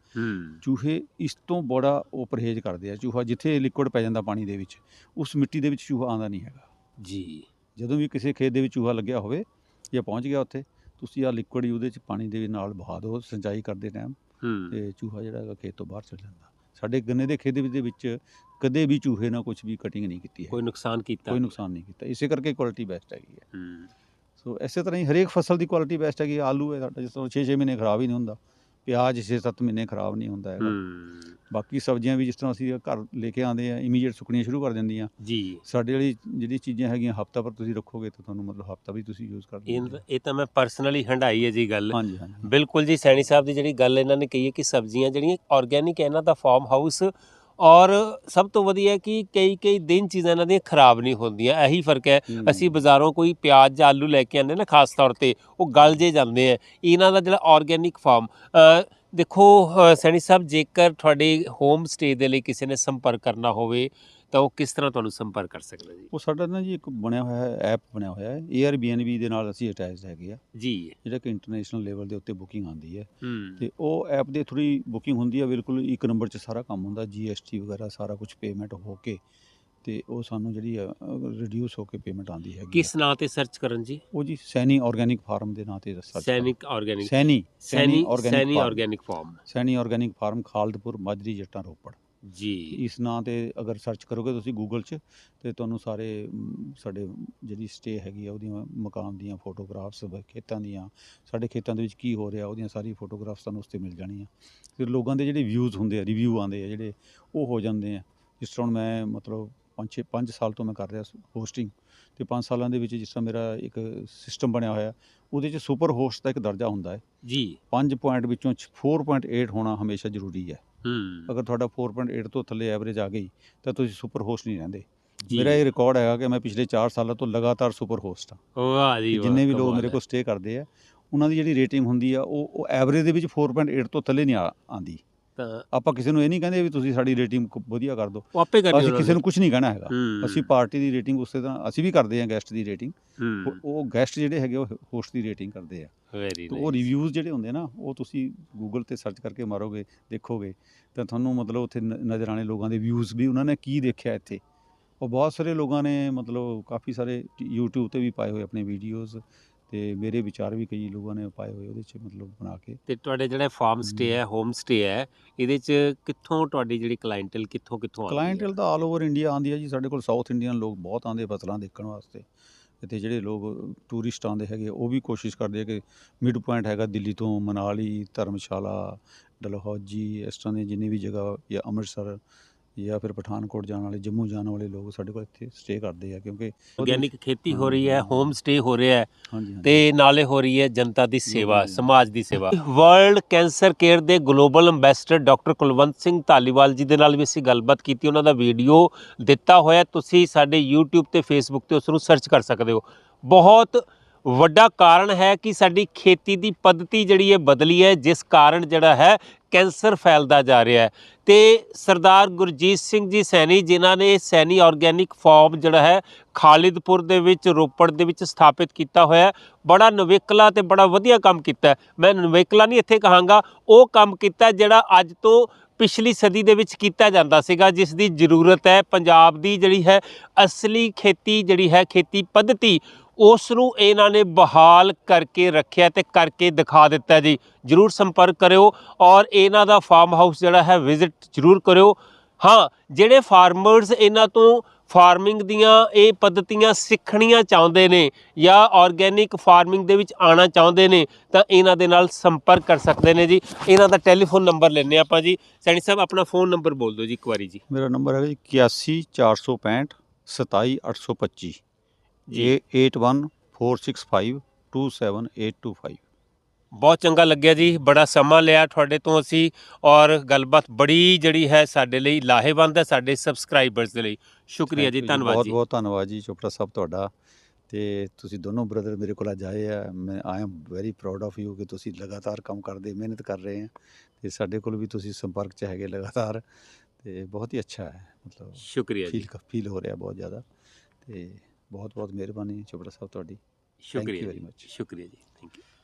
ਚੂਹੇ ਇਸ ਤੋਂ ਬੜਾ ਉਹ ਪਰਹੇਜ਼ ਕਰਦੇ ਆ। ਚੂਹਾ ਜਿੱਥੇ ਲਿਕੁਇਡ ਪੈ ਜਾਂਦਾ ਪਾਣੀ ਦੇ ਵਿੱਚ ਉਸ ਮਿੱਟੀ ਦੇ ਵਿੱਚ ਚੂਹਾ ਆਉਂਦਾ ਨਹੀਂ ਹੈਗਾ। ਜੀ। ਜਦੋਂ ਵੀ ਕਿਸੇ ਖੇਤ ਦੇ ਵਿੱਚ ਚੂਹਾ ਲੱਗਿਆ ਹੋਵੇ ਜਾਂ ਪਹੁੰਚ ਗਿਆ ਉੱਥੇ ਤੁਸੀਂ ਆ ਲਿਕੁਇਡ ਹੀ ਉਹਦੇ ਚ ਪਾਣੀ ਦੇ ਨਾਲ ਬਹਾ ਦਿਓ ਸਿੰਚਾਈ ਕਰਦੇ ਟਾਈਮ ਤੇ ਚੂਹਾ ਜਿਹੜਾ ਹੈਗਾ ਖੇਤ ਤੋਂ ਬਾਹਰ ਚਲ ਜਾਂਦਾ। ਸਾਡੇ ਗੰਨੇ ਦੇ ਖੇਤ ਦੇ ਵਿੱਚ ਕਦੇ ਵੀ ਚੂਹੇ ਨਾਲ ਕੁਝ ਵੀ ਕਟਿੰਗ ਨਹੀਂ ਕੀਤੀ ਹੈ। ਕੋਈ ਨੁਕਸਾਨ ਕੀਤਾ? ਕੋਈ ਨੁਕਸਾਨ ਨਹੀਂ ਕੀਤਾ। ਇਸੇ ਕਰਕੇ ਕੁਆਲਿਟੀ ਬੈਸਟ ਹੈਗੀ ਹੈ। ਹੂੰ। ਸੋ ਇਸੇ ਤਰ੍ਹਾਂ ਹੀ ਹਰੇਕ ਫਸਲ ਦੀ ਕੁਆਲਿਟੀ ਬੈਸਟ ਹੈਗੀ ਆਲੂ ਹੈ ਸਾਡਾ ਜਿਸ ਤਰ੍ਹਾਂ 6-6 ਮਹੀਨੇ ਖਰਾਬ ਹੀ ਨਹੀਂ ਹੁੰਦਾ। ਪਿਆਜ਼ 6-7 ਮਹੀਨੇ ਖਰਾਬ ਨਹੀਂ ਹੁੰਦਾ ਹੈਗਾ। ਹੂੰ। ਬਾਕੀ ਸਬਜ਼ੀਆਂ ਵੀ ਜਿਸ ਤਰ੍ਹਾਂ ਅਸੀਂ ਘਰ ਲੈ ਕੇ ਆਉਂਦੇ ਆ ਇਮੀਡੀਏਟ ਸੁੱਕਣੀਆਂ ਸ਼ੁਰੂ ਕਰ ਦਿੰਦੀਆਂ। ਜੀ। ਸਾਡੇ ਵਾਲੀ ਜਿਹੜੀ ਚੀਜ਼ਾਂ ਹੈਗੀਆਂ ਹਫਤਾ ਪਰ ਤੁਸੀਂ ਰੱਖੋਗੇ ਤਾਂ ਤੁਹਾਨੂੰ ਮਤਲਬ ਹਫਤਾ ਵੀ ਤੁਸੀਂ ਯੂਜ਼ ਕਰ ਇਹ ਲਓਗੇ ਇਹ ਤਾਂ ਮੈਂ ਪਰਸਨਲੀ ਹੰਡਾਈ ਹੈ ਜੀ ਗੱਲ। ਹਾਂਜੀ ਹਾਂਜੀ। ਬਿਲਕੁਲ ਜੀ ਸੈਣੀ ਸਾਹਿਬ ਦੀ ਜਿਹੜੀ ਗੱਲ ਇਹਨਾਂ ਨੇ ਕਹੀ ਹੈ ਕਿ ਸਬਜ਼ੀਆਂ ਜਿਹੜੀਆਂ ਆਰਗੇਨਿਕ ਇਹਨਾਂ ਦਾ ਫਾਰਮ ਹਾਊਸ ਔਰ ਸਭ ਤੋਂ ਵਧੀਆ ਕਿ ਕਈ ਕਈ ਦਿਨ ਚੀਜ਼ਾਂ ਇਹਨਾਂ ਦੀਆਂ ਖਰਾਬ ਨਹੀਂ ਹੁੰਦੀਆਂ ਇਹੀ ਫ਼ਰਕ ਹੈ। ਅਸੀਂ ਬਾਜ਼ਾਰੋਂ ਕੋਈ ਪਿਆਜ਼ ਜਾਂ ਆਲੂ ਲੈ ਕੇ ਆਉਂਦੇ ਨਾ ਖਾਸ ਤੌਰ ਤੇ ਉਹ ਗਲ ਜੇ ਜਾਂਦੇ ਆ ਇਹਨਾਂ ਦਾ ਜਿਹੜਾ ਆਰਗੇਨਿਕ ਫਾਰਮ ਦੇਖੋ ਸੈਣੀ ਸਾਹਿਬ ਜੇਕਰ ਤੁਹਾਡੇ ਹੋਮ ਸਟੇ ਦੇ ਲਈ ਕਿਸੇ ਨੇ ਸੰਪਰਕ ਕਰਨਾ ਹੋਵੇ ਤਾਂ ਉਹ ਕਿਸ ਤਰ੍ਹਾਂ ਤੁਹਾਨੂੰ ਸੰਪਰਕ ਕਰ ਸਕਦਾ ਜੀ? ਉਹ ਸਾਡਾ ਨਾ ਜੀ ਇੱਕ ਬਣਿਆ ਹੋਇਆ ਹੈ ਐਪ ਬਣਿਆ ਹੋਇਆ ਹੈ Airbnb ਦੇ ਨਾਲ ਅਸੀਂ ਅਟੈਚਡ ਹੈਗੇ ਆ। ਜੀ। ਜਿਹੜਾ ਕਿ ਇੰਟਰਨੈਸ਼ਨਲ ਲੈਵਲ ਦੇ ਉੱਤੇ ਬੁਕਿੰਗ ਆਉਂਦੀ ਹੈ। ਹੂੰ। ਤੇ ਉਹ ਐਪ ਦੇ ਥਰੂ ਹੀ ਬੁਕਿੰਗ ਹੁੰਦੀ ਹੈ ਬਿਲਕੁਲ ਇੱਕ ਨੰਬਰ 'ਚ ਸਾਰਾ ਕੰਮ ਹੁੰਦਾ GST ਵਗੈਰਾ ਸਾਰਾ ਕੁਝ ਪੇਮੈਂਟ ਹੋ ਕੇ ਤੇ ਉਹ ਸਾਨੂੰ ਜਿਹੜੀ ਰਿਡਿਊਸ ਹੋ ਕੇ ਪੇਮੈਂਟ ਆਉਂਦੀ ਹੈਗੀ ਕਿਸ ਨਾਂ ਤੇ ਸਰਚ ਕਰਨ ਜੀ? ਉਹ ਜੀ ਸੈਨੀ ਆਰਗੈਨਿਕ ਫਾਰਮ ਦੇ ਨਾਂ ਤੇ ਸਰਚ ਸੈਨਿਕ organic Saini Saini. Organic farm. Saini organic farm Khaldpur Majri Jattan Ropar. ਜੀ। ਇਸ ਨਾਂ ਤੇ ਅਗਰ ਸਰਚ ਕਰੋਗੇ ਤੁਸੀਂ ਗੂਗਲ 'ਚ ਤੇ ਤੁਹਾਨੂੰ ਸਾਰੇ ਮ, ਸਾਡੇ ਜਿਹੜੀ ਸਟੇ ਹੈਗੀ ਆ ਉਹਦੀਆਂ ਮਕਾਨ ਦੀਆਂ ਫੋਟੋਗ੍ਰਾਫਸ ਖੇਤਾਂ ਦੀਆਂ ਸਾਡੇ ਖੇਤਾਂ ਦੇ ਵਿੱਚ ਕੀ ਹੋ ਰਿਹਾ ਉਹਦੀਆਂ ਸਾਰੀ ਫੋਟੋਗ੍ਰਾਫਸ ਤੁਹਾਨੂੰ ਉਸ ਤੇ ਮਿਲ ਜਾਣੀਆਂ ਫਿਰ ਲੋਕਾਂ ਦੇ ਜਿਹੜੇ ਵਿਊਜ਼ ਹੁੰਦੇ ਆ ਰਿਵਿਊ ਆਉਂਦੇ ਆ ਜਿਹੜੇ ਉਹ ਹੋ ਜਾਂਦੇ ਆ। ਜਿਸ ਤਰ੍ਹਾਂ ਹੁਣ ਮੈਂ ਮਤਲਬ 5 5 ਸਾਲ ਤੋਂ ਮੈਂ ਕਰ ਰਿਹਾ ਹੋਸਟਿੰਗ ਤੇ 5 ਸਾਲਾਂ ਦੇ ਵਿੱਚ ਜਿਸ ਤਰ੍ਹਾਂ ਮੇਰਾ ਇੱਕ ਸਿਸਟਮ ਬਣਿਆ ਹੋਇਆ ਉਹਦੇ 'ਚ ਸੁਪਰ ਹੋਸਟ ਦਾ ਇੱਕ ਦਰਜਾ ਹੁੰਦਾ ਹੈ। ਜੀ। 5 ਪੁਆਇੰਟ ਵਿੱਚੋਂ 4.8 ਹੋਣਾ ਹਮੇਸ਼ਾ ਜ਼ਰੂਰੀ ਹੈ। ਹੂੰ ਅਗਰ ਤੁਹਾਡਾ 4.8 ਤੋਂ ਥੱਲੇ ਐਵਰੇਜ ਆ ਗਈ ਤਾਂ ਤੁਸੀਂ ਸੁਪਰ ਹੋਸਟ ਨਹੀਂ ਰਹਿੰਦੇ। ਮੇਰਾ ਇਹ ਰਿਕਾਰਡ ਹੈਗਾ ਕਿ ਮੈਂ ਪਿਛਲੇ 4 ਸਾਲਾਂ ਤੋਂ ਲਗਾਤਾਰ ਸੁਪਰ ਹੋਸਟ ਹਾਂ ਵਾਹ ਜੀ ਜਿੰਨੇ ਵੀ ਲੋਕ ਮੇਰੇ। ਕੋਲ ਸਟੇ ਕਰਦੇ ਆ ਉਹਨਾਂ ਦੀ ਜਿਹੜੀ ਰੇਟਿੰਗ ਹੁੰਦੀ ਆ ਉਹ ਐਵਰੇਜ ਦੇ ਵਿੱਚ 4.8 ਤੋਂ ਥੱਲੇ ਨਹੀਂ ਆ- ਆਉਂਦੀ ਤਾਂ ਆਪਾਂ ਕਿਸੇ ਨੂੰ ਇਹ ਨਹੀਂ ਕਹਿੰਦੇ ਵੀ ਤੁਸੀਂ ਸਾਡੀ ਰੇਟਿੰਗ ਵਧੀਆ ਕਰ ਦਿਓ। ਉਹ ਆਪੇ ਕਰਨੀ ਅਸੀਂ ਕਿਸੇ ਨੂੰ ਕੁਝ ਨਹੀਂ ਕਹਿਣਾ ਹੈਗਾ। ਅਸੀਂ ਪਾਰਟੀ ਦੀ ਰੇਟਿੰਗ ਉਸੇ ਤਰ੍ਹਾਂ ਅਸੀਂ ਵੀ ਕਰਦੇ ਹਾਂ ਗੈਸਟ ਦੀ ਰੇਟਿੰਗ ਉਹ ਗੈਸਟ ਜਿਹੜੇ ਹੈਗੇ ਉਹ ਹੋਸਟ ਦੀ ਰੇਟਿੰਗ ਕਰਦੇ ਆ। ਵੈਰੀ ਉਹ ਰਿਵਿਊਜ਼ ਜਿਹੜੇ ਹੁੰਦੇ ਨਾ ਉਹ ਤੁਸੀਂ ਗੂਗਲ ਤੇ ਸਰਚ ਕਰਕੇ ਮਾਰੋਗੇ ਦੇਖੋਗੇ ਤਾਂ ਤੁਹਾਨੂੰ ਮਤਲਬ ਉੱਥੇ ਨਜ਼ਰ ਆਣੇ ਲੋਕਾਂ ਦੇ ਵਿਊਜ਼ ਵੀ ਉਹਨਾਂ ਨੇ ਕੀ ਦੇਖਿਆ ਇੱਥੇ। ਉਹ ਬਹੁਤ ਸਾਰੇ ਲੋਕਾਂ ਨੇ ਮਤਲਬ ਕਾਫੀ ਸਾਰੇ YouTube ਤੇ ਵੀ ਪਾਏ ਹੋਏ ਆਪਣੇ ਵੀਡੀਓਜ਼ ਤੇ ਮੇਰੇ ਵਿਚਾਰ ਵੀ ਕਈ ਲੋਕਾਂ ਨੇ ਪਾਏ ਹੋਏ ਉਹਦੇ 'ਚ ਮਤਲਬ ਬਣਾ ਕੇ। ਤੇ ਤੁਹਾਡੇ ਜਿਹੜੇ ਫਾਰਮ ਸਟੇ ਹੈ ਹੋਮ ਸਟੇ ਹੈ ਇਹਦੇ ਚ ਕਿੱਥੋਂ ਤੁਹਾਡੀ ਜਿਹੜੀ ਕਲਾਇੰਟਲ ਕਿੱਥੋਂ ਕਿੱਥੋਂ ਆਉਂਦੀ ਹੈ? ਕਲਾਇੰਟਲ ਤਾਂ ਆਲ ਓਵਰ ਇੰਡੀਆ ਆਉਂਦੀ ਹੈ ਜੀ ਸਾਡੇ ਕੋਲ ਸਾਊਥ ਇੰਡੀਅਨ ਲੋਕ ਬਹੁਤ ਆਉਂਦੇ ਫਸਲਾਂ ਦੇਖਣ ਵਾਸਤੇ। ਇੱਥੇ ਜਿਹੜੇ ਲੋਕ ਟੂਰਿਸਟ ਆਉਂਦੇ ਹੈਗੇ ਉਹ ਵੀ ਕੋਸ਼ਿਸ਼ ਕਰਦੇ ਆ ਕਿ ਮਿਡ ਪੁਆਇੰਟ ਹੈਗਾ ਦਿੱਲੀ ਤੋਂ ਮਨਾਲੀ ਧਰਮਸ਼ਾਲਾ ਡਲਹੌਜੀ ਇਸ ਤਰ੍ਹਾਂ ਦੀਆਂ ਜਿੰਨੀ ਵੀ ਜਗ੍ਹਾ ਜਾਂ ਅੰਮ੍ਰਿਤਸਰ ਜਾਂ ਫਿਰ ਪਠਾਨਕੋਟ ਜਾਣ ਵਾਲੇ ਜੰਮੂ ਜਾਣ ਵਾਲੇ ਲੋਕ ਸਾਡੇ ਕੋਲ ਇੱਥੇ ਸਟੇ ਕਰਦੇ ਆ ਕਿਉਂਕਿ ਆਰਗੈਨਿਕ ਖੇਤੀ ਹੋ ਰਹੀ ਹੈ। ਹੋਮ ਸਟੇ ਹੋ ਰਿਹਾ ਹੈ ਹਾਂਜੀ ਹਾਂਜੀ ਤੇ ਨਾਲੇ ਹੋ ਰਹੀ ਹੈ ਜਨਤਾ ਦੀ ਸੇਵਾ। ਸਮਾਜ ਦੀ ਸੇਵਾ ਵਰਲਡ ਕੈਂਸਰ ਕੇਅਰ ਦੇ global ambassador doctor Kulwant Singh Dhaliwal ji ਦੇ ਨਾਲ ਵੀ ਅਸੀਂ ਗੱਲਬਾਤ ਕੀਤੀ ਉਹਨਾਂ ਦਾ ਵੀਡੀਓ ਦਿੱਤਾ ਹੋਇਆ ਤੁਸੀਂ ਸਾਡੇ YouTube ਤੇ Facebook ਤੇ ਉਸ ਨੂੰ ਸਰਚ ਕਰ ਸਕਦੇ ਹੋ ਬਹੁਤ ਵੱਡਾ ਕਾਰਨ ਹੈ ਕਿ ਸਾਡੀ ਖੇਤੀ ਦੀ ਪੱਧਤੀ ਜਿਹੜੀ ਹੈ ਬਦਲੀ ਹੈ, ਜਿਸ ਕਾਰਨ ਜਿਹੜਾ ਹੈ ਕੈਂਸਰ ਫੈਲਦਾ ਜਾ ਰਿਹਾ ਹੈ। ਤੇ ਸਰਦਾਰ ਗੁਰਜੀਤ ਸਿੰਘ ਜੀ ਸੈਣੀ, ਜਿਨ੍ਹਾਂ ਨੇ ਸੈਣੀ ਆਰਗੈਨਿਕ ਫਾਰਮ ਜਿਹੜਾ ਹੈ ਖਾਲਿਦਪੁਰ ਦੇ ਵਿੱਚ, ਰੋਪੜ ਦੇ ਵਿੱਚ ਸਥਾਪਿਤ ਕੀਤਾ ਹੋਇਆ ਬੜਾ ਨਵੇਕਲਾ ਤੇ ਬੜਾ ਵਧੀਆ ਕੰਮ ਕੀਤਾ ਮੈਂ ਨਵੇਕਲਾ ਨਹੀਂ ਇੱਥੇ ਕਹਾਂਗਾ, ਉਹ ਕੰਮ ਕੀਤਾ ਜਿਹੜਾ ਅੱਜ ਤੋਂ ਪਿਛਲੀ ਸਦੀ ਦੇ ਵਿੱਚ ਕੀਤਾ ਜਾਂਦਾ ਸੀਗਾ, ਜਿਸ ਦੀ ਜ਼ਰੂਰਤ ਹੈ। ਪੰਜਾਬ ਦੀ ਜਿਹੜੀ ਹੈ ਅਸਲੀ ਖੇਤੀ ਜਿਹੜੀ ਹੈ, ਖੇਤੀ ਪੱਧਤੀ ਉਸ ਨੂੰ ਇਹਨਾਂ ਨੇ ਬਹਾਲ ਕਰਕੇ ਰੱਖਿਆ ਤੇ ਕਰਕੇ ਦਿਖਾ ਦਿੱਤਾ ਜੀ। ਜਰੂਰ ਸੰਪਰਕ ਕਰਿਓ ਔਰ ਇਹਨਾਂ ਦਾ ਫਾਰਮ ਹਾਊਸ ਜਿਹੜਾ ਹੈ ਵਿਜ਼ਿਟ ਜਰੂਰ ਕਰਿਓ। ਹਾਂ, ਜਿਹੜੇ ਫਾਰਮਰਸ ਇਹਨਾਂ ਤੋਂ ਫਾਰਮਿੰਗ ਦੀਆਂ ਇਹ ਪੱਧਤੀਆਂ ਸਿੱਖਣੀਆਂ ਚਾਹੁੰਦੇ ਨੇ ਜਾਂ ਆਰਗੈਨਿਕ ਫਾਰਮਿੰਗ ਦੇ ਵਿੱਚ ਆਉਣਾ ਚਾਹੁੰਦੇ ਨੇ, ਤਾਂ ਇਹਨਾਂ ਦੇ ਨਾਲ ਸੰਪਰਕ ਕਰ ਸਕਦੇ ਨੇ ਜੀ। ਇਹਨਾਂ ਦਾ ਟੈਲੀਫੋਨ ਨੰਬਰ ਲੈਣੇ ਆਪਾਂ ਜੀ। ਸੈਣੀ ਸਾਹਿਬ, ਆਪਣਾ ਫੋਨ ਨੰਬਰ ਬੋਲ ਦਿਓ ਜੀ ਇੱਕ ਵਾਰੀ ਜੀ। ਮੇਰਾ ਨੰਬਰ ਹੈਗਾ ਜੀ 81465 27825 ਜੀ 8146527825 ਬਹੁਤ ਚੰਗਾ ਲੱਗਿਆ ਜੀ ਬੜਾ ਸਮਾਂ ਲਿਆ ਤੁਹਾਡੇ ਤੋਂ ਅਸੀਂ ਔਰ ਗੱਲਬਾਤ ਬੜੀ ਜਿਹੜੀ ਹੈ ਸਾਡੇ ਲਈ ਲਾਹੇਵੰਦ ਹੈ ਸਾਡੇ ਸਬਸਕ੍ਰਾਈਬਰਸ ਦੇ ਲਈ। ਸ਼ੁਕਰੀਆ ਜੀ ਧੰਨਵਾਦ ਬਹੁਤ ਜੀ। ਬਹੁਤ ਧੰਨਵਾਦ ਜੀ ਚੋਪੜਾ ਸਾਹਿਬ ਤੁਹਾਡਾ ਤੇ ਤੁਸੀਂ ਦੋਨੋਂ ਬ੍ਰਦਰ ਮੇਰੇ ਕੋਲ ਅੱਜ ਆਏ ਆ। ਮੈਂ I am very proud of you ਕਿ ਤੁਸੀਂ ਲਗਾਤਾਰ ਕੰਮ ਕਰਦੇ ਮਿਹਨਤ ਕਰ ਰਹੇ ਆ ਤੇ ਸਾਡੇ ਕੋਲ ਵੀ ਤੁਸੀਂ ਸੰਪਰਕ 'ਚ ਹੈਗੇ ਲਗਾਤਾਰ ਤੇ ਬਹੁਤ ਹੀ ਅੱਛਾ ਹੈ ਮਤਲਬ ਸ਼ੁਕਰੀਆ ਜੀ। ਫੀਲ ਫੀਲ ਹੋ ਰਿਹਾ ਬਹੁਤ ਜ਼ਿਆਦਾ ਤੇ ਬਹੁਤ ਬਹੁਤ ਮਿਹਰਬਾਨੀ ਚੋਪੜਾ ਸਾਹਿਬ ਤੁਹਾਡੀ ਸ਼ੁਕਰੀਆ ਜੀ much. ਸ਼ੁਕਰੀਆ ਜੀ ਥੈਂਕ ਯੂ